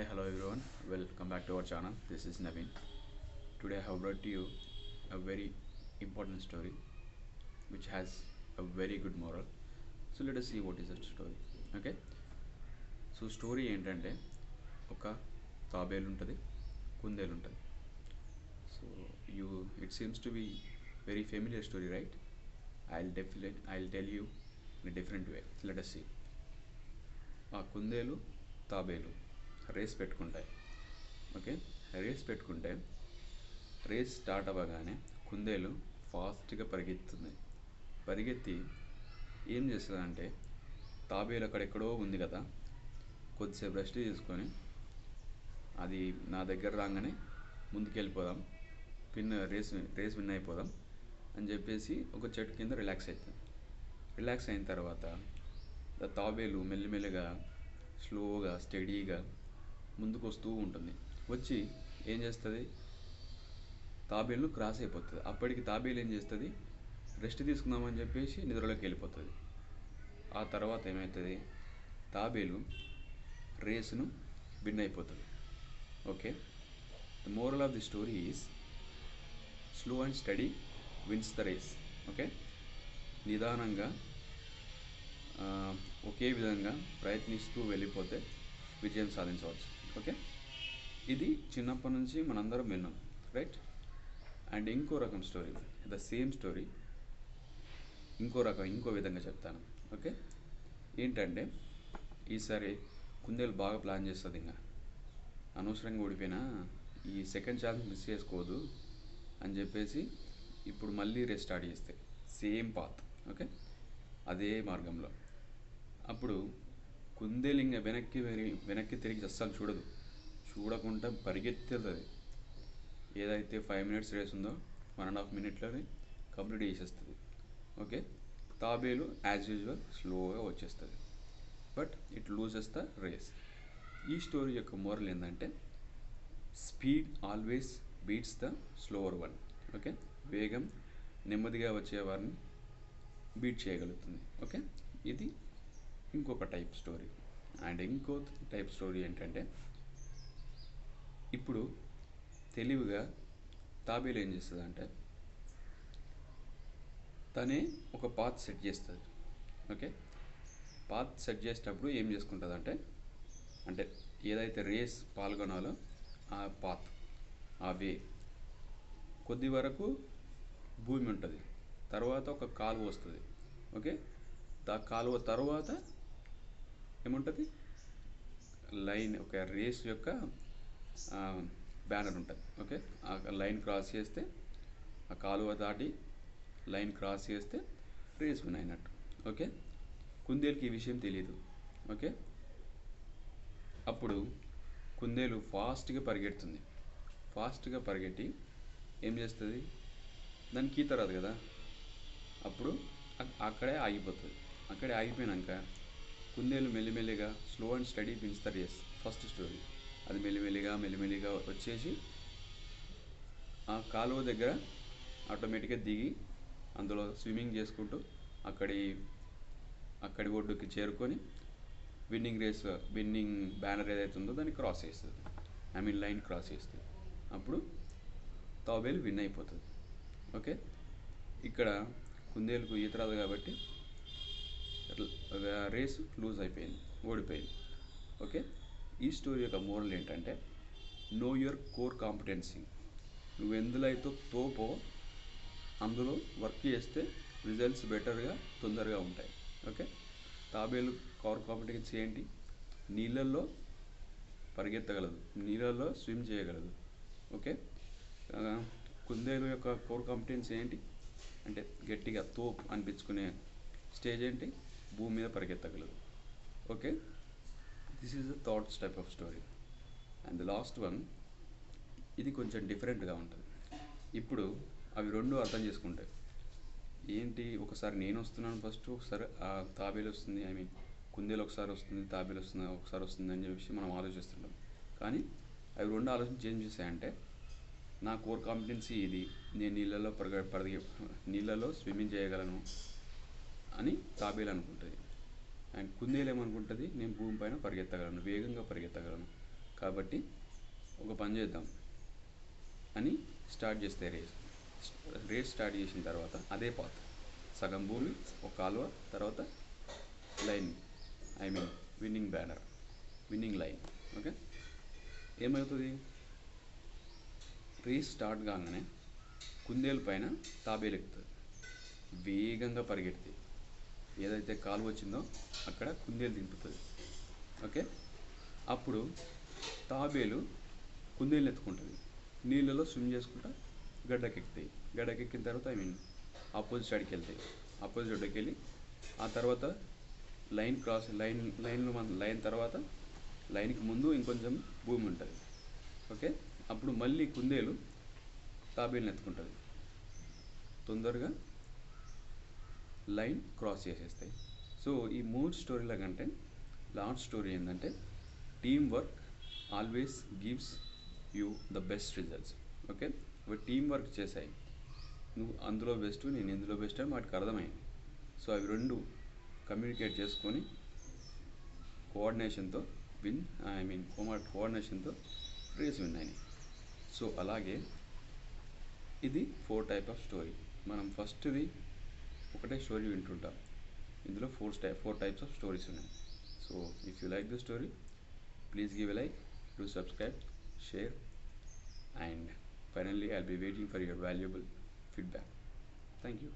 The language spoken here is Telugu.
Hi hello everyone welcome back to our channel this is Naveen today have brought you a very important story which has a very good moral so let see what is at story okay so story ఏంటంటే ఒక తాబేలు ఉంటుంది కుందేలు ఉంటుంది. So you it seems to be very familiar story right I definite I tell you in different way let see ఆ కుందేలు తాబేలు. రేస్ పెట్టుకుంటాయి. ఓకే? రేస్ పెట్టుకుంటే రేస్ స్టార్ట్ అవ్వగానే కుందేలు ఫాస్ట్గా పరిగెత్తుంది. పరిగెత్తి ఏం చేస్తుందంటే తాబేలు అక్కడెక్కడో ఉంది కదా కొద్దిసేపు రెస్ట్ తీసుకొని అది నా దగ్గర రాగానే ముందుకెళ్ళిపోదాం పిన్ రేస్ రేస్ విన్ అయిపోదాం అని చెప్పేసి ఒక చెట్టు కింద రిలాక్స్ అవుతుంది రిలాక్స్ అయిన తర్వాత తాబేలు మెల్లిమెల్లిగా స్లోగా స్టడీగా ముందుకు వస్తూ ఉంటుంది. వచ్చి ఏం చేస్తుంది? తాబేలు క్రాస్ అయిపోతుంది. అప్పటికి తాబేలు ఏం చేస్తుంది? రెస్ట్ తీసుకుందామని చెప్పేసి నిద్రలోకి వెళ్ళిపోతుంది. ఆ తర్వాత ఏమవుతుంది తాబేలు రేసును విన్ అయిపోతుంది okay? The moral of the story is slow and study wins the race okay? నిదానంగా ఒకే విధంగా ప్రయత్నిస్తూ వెళ్ళిపోతే విజయం సాధించవచ్చు. ఓకే ఇది చిన్నప్పటి నుంచి మనందరం విన్నాం రైట్ అండ్ ఇంకో రకం స్టోరీ ద సేమ్ స్టోరీ ఇంకో రకం ఇంకో విధంగా చెప్తాను ఓకే ఏంటంటే ఈసారి కుందేలు బాగా ప్లాన్ చేస్తుంది ఇంకా. అనవసరంగా ఓడిపోయినా ఈ సెకండ్ ఛాన్స్ మిస్ చేసుకోదు అని చెప్పేసి ఇప్పుడు మళ్ళీ రెస్టార్ట్ స్టార్ట్ చేస్తే సేమ్ పాత్ ఓకే అదే మార్గంలో. అప్పుడు కుందేలు ఇంకా వెనక్కి వెనక్కి తిరిగి అస్సలు చూడదు. చూడకుండా పరిగెత్తుతుంది ఏదైతే ఫైవ్ మినిట్స్ రేస్ ఉందో వన్ అండ్ హాఫ్ మినిట్లోనే కంప్లీట్ చేసేస్తుంది. ఓకే? తాబేలు యాజ్ యూజువల్ స్లోగా వచ్చేస్తుంది. But it loses the race ఈ స్టోరీ యొక్క మోరల్ ఏంటంటే speed always beats the slower one okay? వేగం నెమ్మదిగా వచ్చేవారిని బీట్ చేయగలుగుతుంది. ఓకే? ఇది ఇంకొక టైప్ స్టోరీ అండ్ ఇంకో టైప్ స్టోరీ ఏంటంటే ఇప్పుడు తెలివిగా తాబేలు ఏం చేస్తుంది అంటే తనే ఒక పాత్ సెట్ చేస్తుంది. ఓకే పాత్ సెట్ చేసేటప్పుడు ఏం చేసుకుంటుంది అంటే అంటే ఏదైతే రేస్ పాల్గొనాలో ఆ పాత్ ఆ వే కొద్ది వరకు భూమి ఉంటుంది. తర్వాత ఒక కాలువ వస్తుంది. ఓకే ఆ కాలువ తర్వాత ఏముంటుంది? లైన్ ఒక రేస్ యొక్క బ్యానర్ ఉంటుంది ఓకే? ఆ లైన్ క్రాస్ చేస్తే ఆ కాలువ దాటి లైన్ క్రాస్ చేస్తే రేస్ విన్ అయినట్టు ఓకే? కుందేలుకి ఈ విషయం తెలియదు ఓకే? అప్పుడు కుందేలు ఫాస్ట్గా పరిగెడుతుంది. ఫాస్ట్గా పరిగెట్టి ఏం చేస్తుంది? దానికి ఈత రాదు కదా? అప్పుడు అక్కడే ఆగిపోతుంది. అక్కడే ఆగిపోయినాక కుందేలు మెల్లిమెల్లిగా slow and study wins the race. First story. అది మెల్లిమెల్లిగా మెల్లిమెల్లిగా వచ్చేసి ఆ కాలువ దగ్గర ఆటోమేటిక్గా దిగి అందులో స్విమ్మింగ్ చేసుకుంటూ అక్కడి అక్కడి ఒడ్డుకి చేరుకొని విన్నింగ్ రేస్ విన్నింగ్ బ్యానర్ ఏదైతే ఉందో దాన్ని క్రాస్ చేస్తుంది. ఐ మీన్ లైన్ క్రాస్ చేస్తుంది. అప్పుడు తాబేలు విన్ అయిపోతుంది. ఓకే? ఇక్కడ కుందేలుకు ఈత రాదు కాబట్టి రేస్ లూజ్ అయిపోయింది ఓడిపోయింది. ఓకే? ఈ స్టోరీ యొక్క మోరల్ ఏంటంటే నో యువర్ కోర్ కాంపిటెన్సీ నువ్వు ఎందులో అయితే తోపో అందులో వర్క్ చేస్తే రిజల్ట్స్ బెటర్గా తొందరగా ఉంటాయి. ఓకే? తాబేలు కోర్ కాంపిటెన్సీ ఏంటి? నీళ్ళల్లో పరిగెత్తగలదు నీళ్ళల్లో స్విమ్ చేయగలదు. ఓకే? కుందేలు యొక్క కోర్ కాంపిటెన్సీ ఏంటి? అంటే గట్టిగా తోపు అనిపించుకునే స్టేజ్ ఏంటి? భూమి మీద పరిగెత్తగలదు. Okay? This is the thoughts type of story and the last one ఇది కొంచెం డిఫరెంట్గా ఉంటుంది. ఇప్పుడు అవి రెండు అర్థం చేసుకుంటాయి ఏంటి? ఒకసారి నేను వస్తున్నాను ఫస్ట్ ఒకసారి ఆ తాబేలు వస్తుంది ఐ మీన్ కుందేలు ఒకసారి వస్తుంది తాబేలు వస్తుంది ఒకసారి వస్తుంది అని చెప్పేసి మనం ఆలోచిస్తుంటాం. కానీ అవి రెండు ఆలోచించి ఏం చేశాయంటే నా కోర్ కాంపిటెన్సీ ఇది. నేను నీళ్ళలో పరిగె పరిగె నీళ్ళలో స్విమ్మింగ్ చేయగలను. అని తాబేలు అనుకుంటుంది. అండ్ కుందేలు ఏమనుకుంటుంది నేను భూమి పైన పరిగెత్తగలను వేగంగా పరిగెత్తగలను. కాబట్టి ఒక పని చేద్దాం అని స్టార్ట్ చేస్తే రేస్. రేస్ స్టార్ట్ చేసిన తర్వాత అదే పాత్. సగం భూమి ఒక కాలువ తర్వాత line I mean winning banner winning line. Okay? ఏమవుతుంది? రేస్ స్టార్ట్ కాగానే కుందేలు పైన తాబేలు ఎక్కుతుంది. వేగంగా పరిగెడుతుంది ఏదైతే కాలు వచ్చిందో అక్కడ కుందేలు దింపుతుంది. ఓకే? అప్పుడు తాబేలు కుందేలు ఎత్తుకుంటుంది. నీళ్ళలో స్విమ్ చేసుకుంటా గడ్డకెక్కుతాయి. గడ్డకెక్కిన తర్వాత ఐ మీన్ ఆపోజిట్ సైడ్కి వెళ్తాయి. ఆపోజిట్ సైడ్కి వెళ్ళి ఆ తర్వాత లైన్ క్రాస్ లైన్ లైన్లో మన లైన్ తర్వాత లైన్కి ముందు ఇంకొంచెం భూమి ఉంటుంది. ఓకే? అప్పుడు మళ్ళీ కుందేలు తాబేలుని ఎత్తుకుంటుంది. తొందరగా లైన్ క్రాస్ చేసేస్తాయి. సో ఈ మూడు స్టోరీల కంటే లాస్ట్ స్టోరీ ఏంటంటే team work always gives you the best results. Okay? ఇవి టీం వర్క్ చేశాయి. నువ్వు అందులో బెస్ట్ నేను ఇందులో బెస్ట్ అని వాటికి అర్థమైంది. సో అవి రెండు కమ్యూనికేట్ చేసుకొని కోఆర్డినేషన్తో విన్ ఐ మీన్ కోఆర్డినేషన్తో రేస్ విన్ అయినాయి. సో అలాగే ఇది ఫోర్ టైప్ ఆఫ్ స్టోరీ. మనం ఫస్ట్ది ఒకటే స్టోరీ వింటుంటాం ఇందులో four type four types of stories ఉన్నాయి so if you like the story please give a like do subscribe share and finally i'll be waiting for your valuable feedback thank you